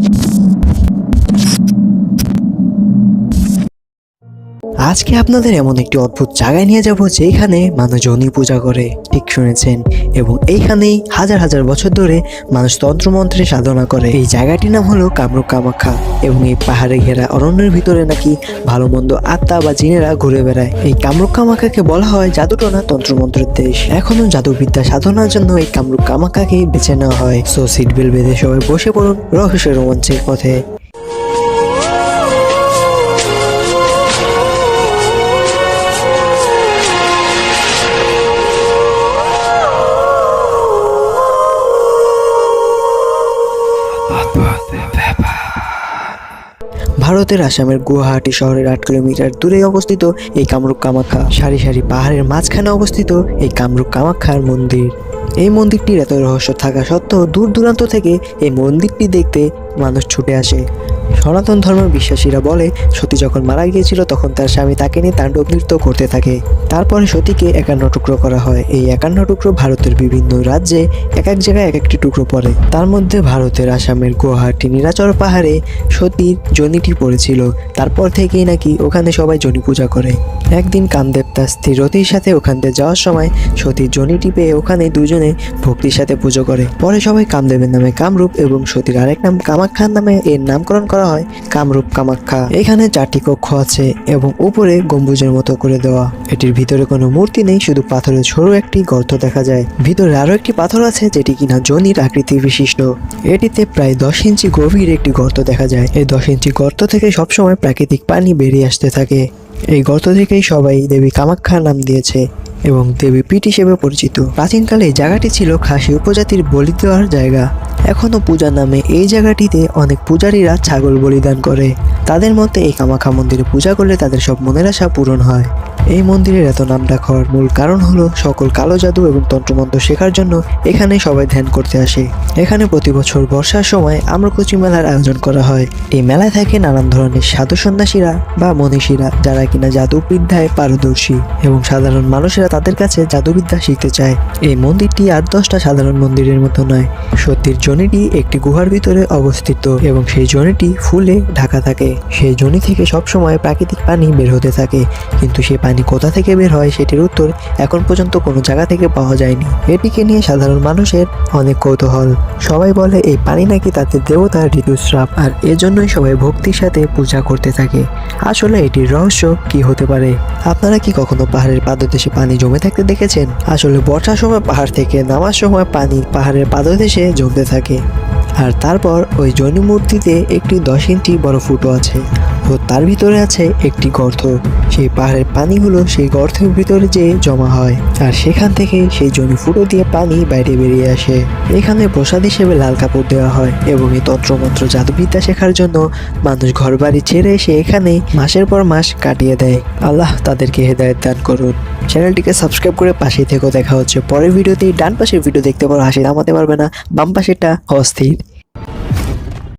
you আজকে আপনাদের এমন একটি অদ্ভুত জায়গায় নিয়ে যাব যেখানে মানুষ জনি পূজা করে, ঠিক শুনেছেন, এবং এইখানেই হাজার হাজার বছর ধরে মানুষ তন্ত্রমন্ত্রে সাধনা করে। এই জায়গাটির নাম হলো কামরূপ কামাখ্যা, এবং এই পাহাড়ে ঘেরা অরণ্যের ভিতরে নাকি ভালো মন্দ আত্মা বা জিনেরা ঘুরে বেড়ায়। এই কামরূপ কামাখ্যাকে বলা হয় জাদুটোনা তন্ত্রমন্ত্রের দেশ। এখনও জাদুবিদ্যা সাধনার জন্য এই কামরূপ কামাখ্যাকে বেছে নেওয়া হয়। সো সিট বেল বেঁধে সবাই বসে পড়ুন রহস্য রোমাঞ্চের পথে। ভারতের আসামের গুয়াহাটি শহরের আট কিলোমিটার দূরে অবস্থিত এই কামরূপ কামাখ্যা। সারি সারি পাহাড়ের মাঝখানে অবস্থিত এই কামরূপ কামাখ্যার মন্দির। এই মন্দিরটির এত রহস্য থাকা সত্ত্বেও দূর দূরান্ত থেকে এই মন্দিরটি দেখতে মানুষ ছুটে আসে। সনাতন ধর্মের বিশ্বাসীরা বলে, সতী যখন মারা গিয়েছিল তখন তার স্বামী তাকে নিয়ে তাণ্ডব নৃত্য করতে থাকে। তারপরে সতীকে একান্ন টুকরো করা হয়। এই একান্ন টুকরো ভারতের বিভিন্ন রাজ্যে এক এক জায়গায় এক একটি টুকরো পড়ে। তার মধ্যে ভারতের আসামের গুয়াহাটি নীলাচল পাহাড়ে সতীর জনিটি পড়েছিল। তারপর থেকেই নাকি ওখানে সবাই জনি পূজা করে। একদিন কামদেব তার স্ত্রী রতির সাথে ওখান থেকে যাওয়ার সময় সতীর জনিটি পেয়ে ওখানে দুজনে ভক্তির সাথে পুজো করে। পরে সবাই কামদেবের নামে কামরূপ এবং সতীর আরেক নাম কামাখ্যার নামে এর নামকরণ করা হয়, কামরূপ কামাখ্যা। এখানে চারটি কক্ষ আছে এবং উপরে গম্বুজের মতো করে দেওয়া। এটির ভিতরে কোনো মূর্তি নেই, শুধু পাথরের সরু একটি গর্ত দেখা যায়। ভিতরে আরও একটি পাথর আছে, যেটি কিনা জনির আকৃতি বিশিষ্ট। এটিতে প্রায় দশ ইঞ্চি গভীর একটি গর্ত দেখা যায়। এই দশ ইঞ্চি গর্ত থেকে সবসময় প্রাকৃতিক পানি বেরিয়ে আসতে থাকে। এই গর্ত থেকেই সবাই দেবী কামাখ্যার নাম দিয়েছে। এবং দেবী পীঠ হিসেবে পরিচিত। প্রাচীনকালে জায়গাটি ছিল খাসি উপজাতির বলি দেওয়ার জায়গা। এখনও পূজা নামে এই জায়গাটিতে অনেক পূজারীরা ছাগল বলিদান করে। তাদের মতে এই কামাখা মন্দিরে পূজা করলে তাদের সব মনের আশা পূরণ হয়। এই মন্দিরের এত নাম ডাক হওয়ার মূল কারণ হলো সকল কালো জাদু এবং তন্ত্রমন্ত্র শেখার জন্য এখানে সবাই ধ্যান করতে আসে। এখানে প্রতি বছর বর্ষার সময় আম্রকুচি মেলার আয়োজন করা হয়। এই মেলায় থাকে নানান ধরনের সাধু সন্ন্যাসীরা বা মনীষীরা যারা কিনা জাদুবিদ্যায় পারদর্শী এবং সাধারণ মানুষেরা তাদের কাছে জাদুবিদ্যা শিখতে চায়। এই মন্দিরটি আট দশটা সাধারণ মন্দিরের মতো নয়। সত্যির জনিটি একটি গুহার ভিতরে অবস্থিত এবং সেই জনিটি ফুলে ঢাকা থাকে। সেই জনি থেকে সবসময় প্রাকৃতিক পানি বের হতে থাকে। কিন্তু সেই পানি কোথা থেকে বের হয় সেটির উত্তর এখন পর্যন্ত কোনো জায়গা থেকে পাওয়া যায়নি। এটিকে নিয়ে সাধারণ মানুষের অনেক কৌতূহল। সবাই বলে, এই পানি নাকি তাদের দেবতার ঋতুস্রাব আর এজন্যই সবাই ভক্তির সাথে পূজা করতে থাকে। আসলে এটির রহস্য কি হতে পারে? আপনারা কি কখনো পাহাড়ের পাদদেশে পানি জমে থাকতে দেখেছেন? আসলে বর্ষার সময় পাহাড় থেকে নামার সময় পানি পাহাড়ের পাদদেশে জমতে থাকে। আর তারপর ওই জনি মূর্তিতে একটি দশ ইঞ্চি বড় ফুটো আছে। ও তার ভিতরে আছে একটি গর্ত। সেই পাহাড়ের পানিগুলো সেই গর্তের ভিতরে যে জমা হয়। আর সেখান থেকে সেই জমি ফুটো দিয়ে পানি বাইরে বেরিয়ে আসে। এখানে প্রসাদ হিসেবে লাল কাপড় দেওয়া হয় এবং এই তন্ত্রমন্ত্র জাদুবিদ্যা শেখার জন্য মানুষ ঘর বাড়ি ছেড়ে এসে এখানে মাসের পর মাস কাটিয়ে দেয়। আল্লাহ তাদেরকে হেদায়ত দান করুন। চ্যানেলটিকে সাবস্ক্রাইব করে পাশেই থেকেও দেখা হচ্ছে। পরের ভিডিওতে ডান পাশের ভিডিও দেখতে পারো হাসি নামাতে পারবে না, বাম পাশেরটা অস্থির।